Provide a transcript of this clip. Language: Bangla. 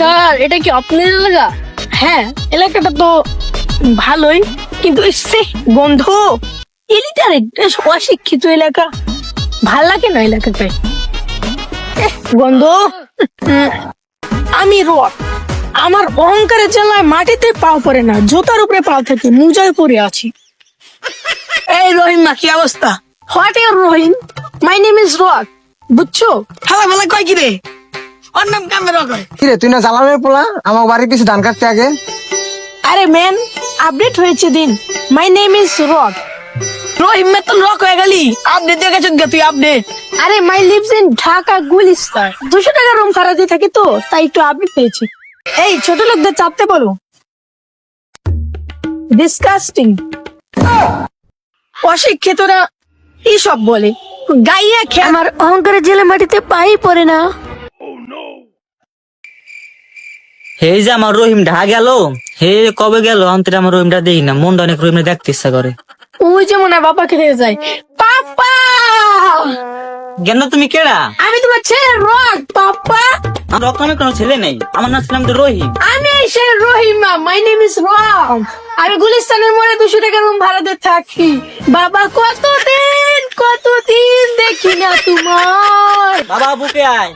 স্যার এটা কি আপনার এলাকা? হ্যাঁ এলাকাটা তো ভালোই কিন্তু সে গন্ধ। বেশ অশিক্ষিত এলাকা। ভালো লাগে না এহ, গন্ধ। আমি রড। আমার অহংকারের জ্বালায় মাটিতে পাও পড়ে না জুতার উপরে পাও থেকে মুজায় পরে আছি। এই রহিমা কি অবস্থা? What your Rahim? My name is Rock বুঝছ? হালা ফালা কয় কি রে? ওর নাম কামে রকয় কিরে তুই না জ্বালানোর পোলা? আমার বাড়ি কিছু ধান কাটতে আগে? আরে ম্যান আপডেট হয়েছে দিন। My name is Rock Rahim মে তো রক হয়ে গেলি। আপডেট দিয়ে গেছেন গে তুই আপডেট আরে my lives in Dhaka Gulistan. দুশো টাকা রুম ভাড়া দিয়ে থাকি তো তাই একটু আপডেট পেয়েছি। এই ছোট লোকদের চাপতে বলো। ডিসকাস্টিং অশিক্ষিতরা কি সব বলে। গাইয়া খে আমার অহংকারের জেলে মাটিতে পাই পড়ে না। হে যে আমার রহিম ঢা গেল? হে কবে গেল? অন্তরে আমার রহিমটা দেখি না মনটা অনেক রহিমটা দেখতে ইচ্ছা করে। ওই যে মনে হয় বাবা খেতে যায়। পাপা কেন তুমি কেডা? আমি তোমার ছেলে রক পাপা রকমের কোনো ছেলে নেই আমার নাম ছিলাম তো রহিম। আমি সে Rahima my name is Rock আমি গুলিস্তানের মোড়ে দুশো টাকা রুম ভাড়াতে থাকি। বাবা কতদিন কতদিন দেখি না তোমার? বাবা বুকে আয়।